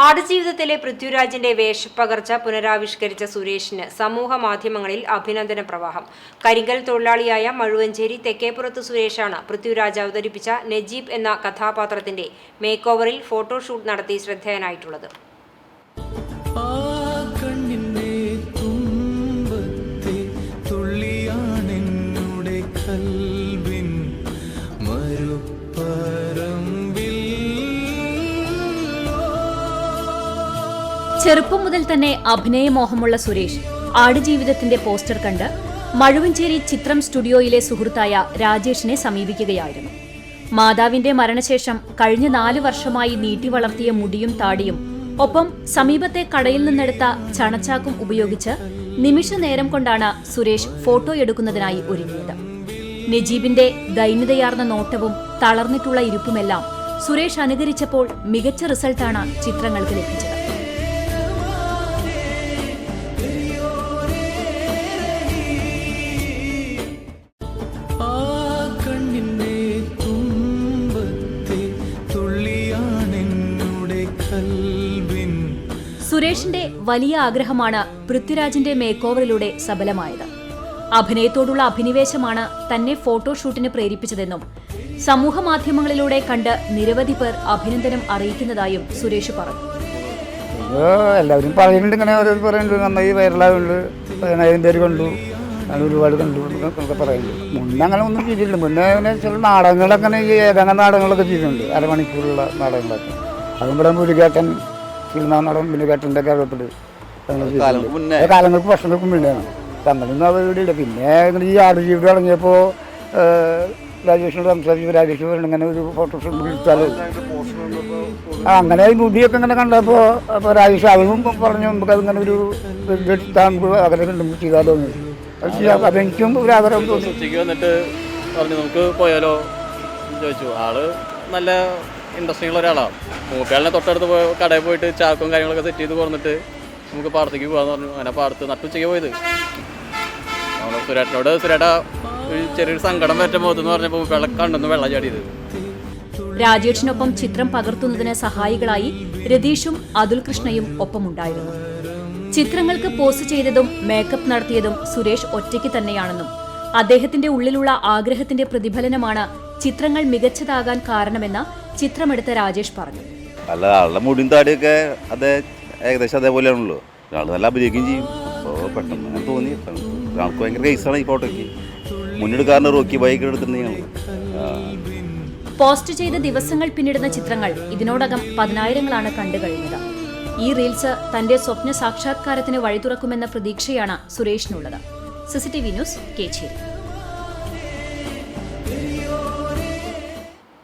ആടുജീവിതത്തിലെ പൃഥ്വിരാജിന്റെ വേഷപ്പകർച്ച പുനരാവിഷ്കരിച്ച സുരേഷിന് സമൂഹ മാധ്യമങ്ങളിൽ അഭിനന്ദന പ്രവാഹം. കരിങ്കൽ തൊഴിലാളിയായ മഴുവഞ്ചേരി തെക്കേപ്പുറത്ത് സുരേഷാണ് പൃഥ്വിരാജ് അവതരിപ്പിച്ച നജീബ് എന്ന കഥാപാത്രത്തിന്റെ മേക്ക് ഓവറിൽ ഫോട്ടോഷൂട്ട് നടത്തി ശ്രദ്ധേയനായിട്ടുള്ളത്. ചെറുപ്പം മുതൽ തന്നെ അഭിനയമോഹമുള്ള സുരേഷ് ആടുജീവിതത്തിന്റെ പോസ്റ്റർ കണ്ട് മഴുവഞ്ചേരി ചിത്രം സ്റ്റുഡിയോയിലെ സുഹൃത്തായ രാജേഷിനെ സമീപിക്കുകയായിരുന്നു. മാതാവിന്റെ മരണശേഷം കഴിഞ്ഞ നാല് വർഷമായി നീട്ടി വളർത്തിയ മുടിയും താടിയും ഒപ്പം സമീപത്തെ കടയിൽ നിന്നെടുത്ത ചണച്ചാക്കും ഉപയോഗിച്ച് നിമിഷ നേരം കൊണ്ടാണ് സുരേഷ് ഫോട്ടോ എടുക്കുന്നതിനായി ഒരുങ്ങിയത്. നജീബിന്റെ ദൈന്യതയാർന്ന നോട്ടവും തളർന്നിട്ടുള്ള ഇരുപ്പുമെല്ലാം സുരേഷ് അനുകരിച്ചപ്പോൾ മികച്ച റിസൾട്ടാണ് ചിത്രങ്ങൾക്ക് ലഭിച്ചത്. സുരേഷിന്റെ വലിയ ആഗ്രഹമാണ് പൃഥ്വിരാജിന്റെ മേക്കോവറിലൂടെ സഫലമായത് അഭിനയത്തോടുള്ള അഭിനിവേശമാണ് തന്നെ ഫോട്ടോഷൂട്ടിന് പ്രേരിപ്പിച്ചതെന്നും സമൂഹ മാധ്യമങ്ങളിലൂടെ കണ്ട് നിരവധി പേർ അഭിനന്ദനം അറിയിക്കുന്നതായും സുരേഷ് പറഞ്ഞു. എല്ലാവരും പറയുന്നുണ്ട് ഇങ്ങനെ ഓരോ പറയുന്നുണ്ട്. നന്നായി വൈറലാകുന്നുണ്ട് അതിന്റെ പേര് കണ്ടു. അങ്ങനെ ഒരുപാട് കണ്ടു എന്നൊക്കെ പറയുന്നുണ്ട്. മുന്നേ അങ്ങനെ ഒന്നും ചെയ്തിട്ടില്ല. മുന്നേ ചില നാടകങ്ങളൊക്കെ ഈ ഏകാംഗ നാടകങ്ങളൊക്കെ ചെയ്തിട്ടുണ്ട്. അരമണിക്കൂറുള്ള നാടകങ്ങളൊക്കെ. അതും ഒരു മുരുകേട്ടൻ അറിയപ്പെട്ട് അങ്ങനെ ചെയ്തിട്ടുണ്ട്. അത് കാലങ്ങൾക്ക് വർഷങ്ങൾക്ക് മുന്നെയാണ് തങ്ങളൊന്നും അവരുടെ പിന്നെ ഈ ആടുജീവിതം തുടങ്ങിയപ്പോൾ രാജേഷിനോട് സംസാരിച്ചു രാജേഷ് പറഞ്ഞു ഇങ്ങനെ ഒരു ഫോട്ടോഷൂട്ട് വിളിച്ചാലോ അങ്ങനെ മുടിയൊക്കെ ഇങ്ങനെ കണ്ടപ്പോൾ അപ്പോൾ രാജേഷ് അവനും പറഞ്ഞു നമുക്ക് അതിങ്ങനെ ഒരു എടുത്താൽ നമുക്ക് ആഗ്രഹം ഉണ്ട് നമുക്ക് ചെയ്താലോ എന്ന് അത് അതെനിക്കും ഒരു ആഗ്രഹം തോന്നി. വന്നിട്ട് പറഞ്ഞു നമുക്ക് പോയാലോ? ചോദിച്ചു. ആൾ നല്ല ഇൻട്രസ്റ്റിംഗ് ഉള്ള ഒരാളാണ്. മൂക്കാലിനെ തൊട്ടടുത്ത് പോയി കടയിൽ പോയിട്ട് ചാക്കും കാര്യങ്ങളൊക്കെ സെറ്റ് ചെയ്ത് കുറഞ്ഞിട്ട് നമുക്ക് പാടത്തേക്ക് പോകാന്ന് പറഞ്ഞു. അങ്ങനെ പാടത്ത് നട്ടുച്ചയ്ക്ക് പോയത്. നമ്മൾ സുരേട്ടനോട് സുരേട്ട ഒരു ചെറിയൊരു സങ്കടം പറ്റ മുഖത്തെന്ന് പറഞ്ഞപ്പോൾ മൂക്കാളെ കണ്ടെന്ന് വെള്ളം ചാടിയത്. രാജേഷിനൊപ്പം ചിത്രം പകർത്തുന്നതിന് സഹായികളായി രതീഷും അതുൽ കൃഷ്ണയും ഒപ്പമുണ്ടായിരുന്നു. ചിത്രങ്ങൾക്ക് പോസ്റ്റ് ചെയ്തതും മേക്കപ്പ് നടത്തിയതും സുരേഷ് ഒറ്റയ്ക്ക് തന്നെയാണെന്നും അദ്ദേഹത്തിന്റെ ഉള്ളിലുള്ള ആഗ്രഹത്തിന്റെ പ്രതിഫലനമാണ് ചിത്രങ്ങൾ മികച്ചതാകാൻ കാരണമെന്ന് ചിത്രമെടുത്ത രാജേഷ് പറഞ്ഞു. അല്ല ആളുടെ മുടിയും താടിയൊക്കെ അതേ ഏകദേശം അതേപോലെയാണല്ലോ. ഒരാൾ നല്ല അഭിനയിക്കുകയും ചെയ്യും. അപ്പോൾ പെട്ടെന്ന് അങ്ങനെ തോന്നി. ഒരാൾക്ക് ഭയങ്കര കേസാണ് ഈ ഫോട്ടോയ്ക്ക്. മുന്നെടുക്കാരന്റെ റോക്കി ബൈക്ക് എടുത്തിട്ടുണ്ടെങ്കിൽ പോസ്റ്റ് ചെയ്ത ദിവസങ്ങൾ പിന്നിടുന്ന ചിത്രങ്ങൾ ഇതിനോടകം പതിനായിരങ്ങളാണ് കണ്ടു കഴിഞ്ഞത്. ഈ റീൽസ് തന്റെ സ്വപ്ന സാക്ഷാത്കാരത്തിന് വഴി തുറക്കുമെന്ന പ്രതീക്ഷയാണ് സുരേഷിനുള്ളത്. CCTV news Kecheri.